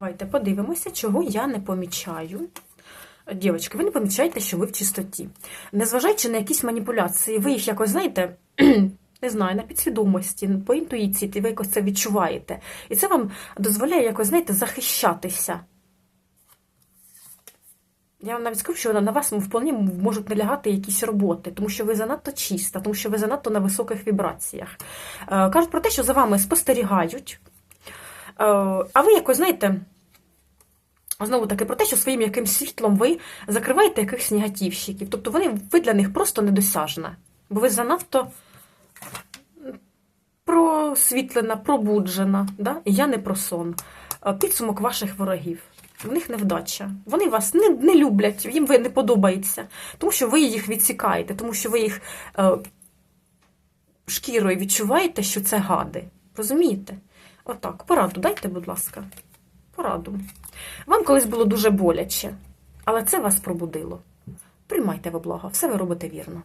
Давайте подивимося, чого я не помічаю. Дівчатки, ви не помічаєте, що ви в чистоті. Незважаючи на якісь маніпуляції, ви їх якось, знаєте, не знаю, на підсвідомості, по інтуїції, ви якось це відчуваєте. І це вам дозволяє якось, знаєте, захищатися. Я вам навіть скажу, що на вас вполне можуть налягати якісь роботи, тому що ви занадто чиста, тому що ви занадто на високих вібраціях. Е, Кажуть про те, що за вами спостерігають. Е, А ви якось, знаєте, знову таки про те, що своїм якимсь світлом ви закриваєте якихось негативщиків. Тобто вони, ви для них просто недосяжна. Бо ви занадто просвітлена, пробуджена. Да? І я не про сон. Е, Підсумок ваших ворогів. В них невдача. Вони вас не, не люблять, їм ви не подобається, тому що ви їх відсікаєте, тому що ви їх е, шкірою відчуваєте, що це гади. Розумієте? Отак, пораду дайте, будь ласка. Пораду. Вам колись було дуже боляче, але це вас пробудило. Приймайте во благо, все ви робите вірно.